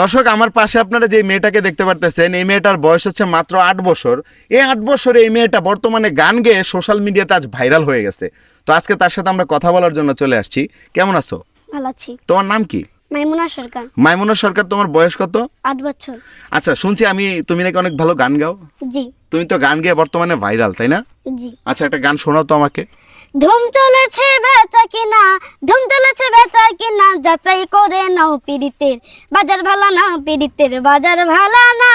দর্শক আমার পাশে আপনারা যে মেয়েটাকে দেখতে পারতেছেন এই মেয়েটার বয়স হচ্ছে মাত্র আট বছর। এই আট বছরে এই মেয়েটা বর্তমানে গান গেয়ে সোশ্যাল মিডিয়াতে আজ ভাইরাল হয়ে গেছে। তো আজকে তার সাথে আমরা কথা বলার জন্য চলে আসছি। কেমন আছো? ভালো আছি। তোমার নাম কি? মাইমুনা সরকার। মাইমুনা সরকার তোমার বয়স কত? আট বছর। আচ্ছা শুনছি আমি তুমি নাকি অনেক ভালো গান গাও? জি। তুমি তো গান গেয়ে বর্তমানে ভাইরাল তাই না? জি। আচ্ছা একটা গান শোনাও তো আমাকে। ধুম চলেছে বেচা কিনা ধুম চলেছে বেচা কিনা যাচাই করে নাও পীড়িতের। বাজার ভালা না, পীড়িতের বাজার ভালা না।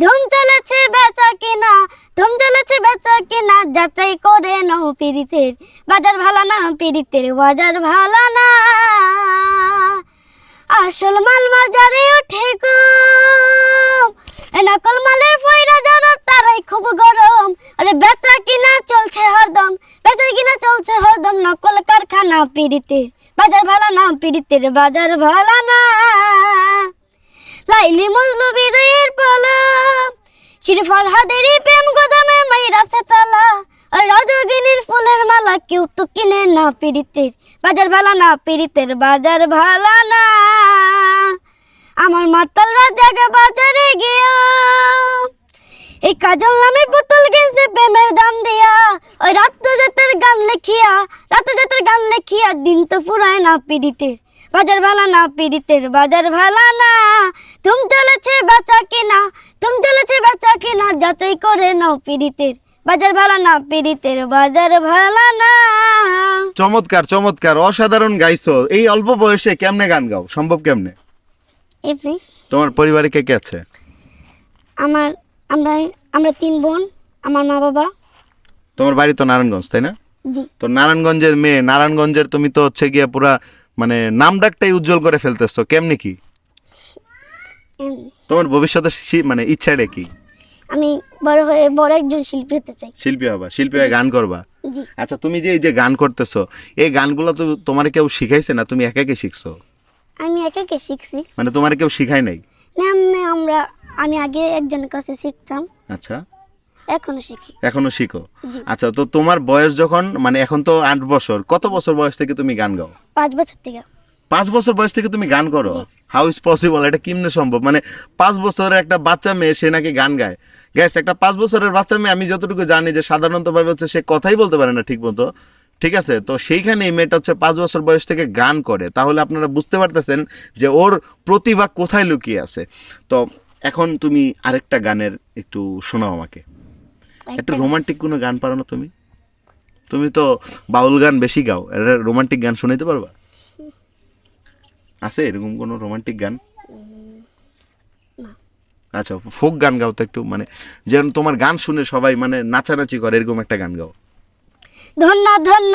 ধুম চলেছে বেচা কিনা, ধুম চলেছে বেচা কিনা, যাচাই করে নাও পীড়িতের। বাজার ভালা না, পীড়িতের বাজার ভালা না। আসল মাল বাজারে গো। নকল মালের ফয়রা যারা তারাই খুব গরম। আরে বেচা কিনা চলছে হরদম, বেচা কিনা চলছে হরদম, নকল কারখানা পীড়িতের। বাজার ভালা না পীড়িতের বাজার ভালা না লাইলি মজলু বিদয়ের পলম শ্রী ফরহাদেরই প্রেম গোদামে মাইরা সে তালা। আর রজগিনীর ফুলের মালা কেউ তো কিনে না, পীড়িতের বাজার ভালা না, পীড়িতের বাজার ভালা না। আমার মাতালরা জায়গা বাজারে গিয়া, এই কাজল নামে বোতল গেছে প্রেমের দাম দিয়া ওই রাত জাতের গান লেখিয়া রাত জাতের গান লেখিয়া দিন তো ফুরায় না পীড়িতের বাজার ভালা না পীড়িতের বাজার ভালা না। তুম চলেছে বেচা কিনা তুম চলেছে বেচা কিনা যাচাই করে নাও পীড়িতের বাজার ভালা না পীড়িতের বাজার ভালা না। চমৎকার চমৎকার অসাধারণ গাইছো। এই অল্প বয়সে কেমনে গান গাও? সম্ভব কেমনে? এমনি। তোমার পরিবারে কে কে আছে? আমার আমরা আমরা তিন বোন আমার মা বাবা। তোমার বাড়ি তো নারায়ণগঞ্জ তাই না? তো নারায়ণগঞ্জের মেয়ে নারায়ণগঞ্জের তুমি তো হচ্ছে গিয়ে পুরা মানে নাম ডাকটাই উজ্জ্বল করে ফেলতেছো কেমনে কি? তোমার ভবিষ্যতে মানে ইচ্ছাটা কি? আমি বড় হয়ে বড় একজন শিল্পী হতে চাই। শিল্পী হবা শিল্পী হয়ে গান করবা? আচ্ছা তুমি যে এই যে গান করতেছো এই গানগুলো তো তোমার কেউ শিখাইছে না? তুমি একা একে শিখছো? আমি একে একে শিখছি। মানে তোমার কেউ শিখাই নাই? এমনি আমরা আমি আগে একজনের কাছে শিখতাম। আচ্ছা। এখনও শিখি। এখনও শিখো? আচ্ছা তো তোমার বয়স যখন মানে এখন তো আট বছর কত বছর বয়স থেকে তুমি গান গাও? পাঁচ বছর থেকে। পাঁচ বছর বয়স থেকে তুমি গান করো। হাউ ইজ পসিবল এটা কেমনে সম্ভব? মানে পাঁচ বছরের একটা বাচ্চা মেয়ে সে নাকি গান গায়। গ্যাস একটা পাঁচ বছরের বাচ্চা মেয়ে আমি যতটুকু জানি যে সাধারণতভাবে হচ্ছে সে কথাই বলতে পারে না ঠিক মতো। ঠিক আছে? তো সেইখানে এই মেয়েটা হচ্ছে পাঁচ বছর বয়স থেকে গান করে। তাহলে আপনারা বুঝতে পারতেছেন যে ওর প্রতিভা কোথায় লুকিয়ে আছে। তো এখন তুমি আরেকটা গানের একটু শোনাও আমাকে। একটু রোমান্টিক কোনো গান পারো না তুমি? তুমি তো বাউল গান বেশি গাও এটা রোমান্টিক গান শুনাইতে পারবা? আছে এরকম কোনো রোমান্টিক গান? আচ্ছা ফোক গান গাও তো একটু মানে যেন তোমার গান শুনে সবাই মানে নাচানাচি করে এরকম একটা গান গাও। ধন্য ধন্য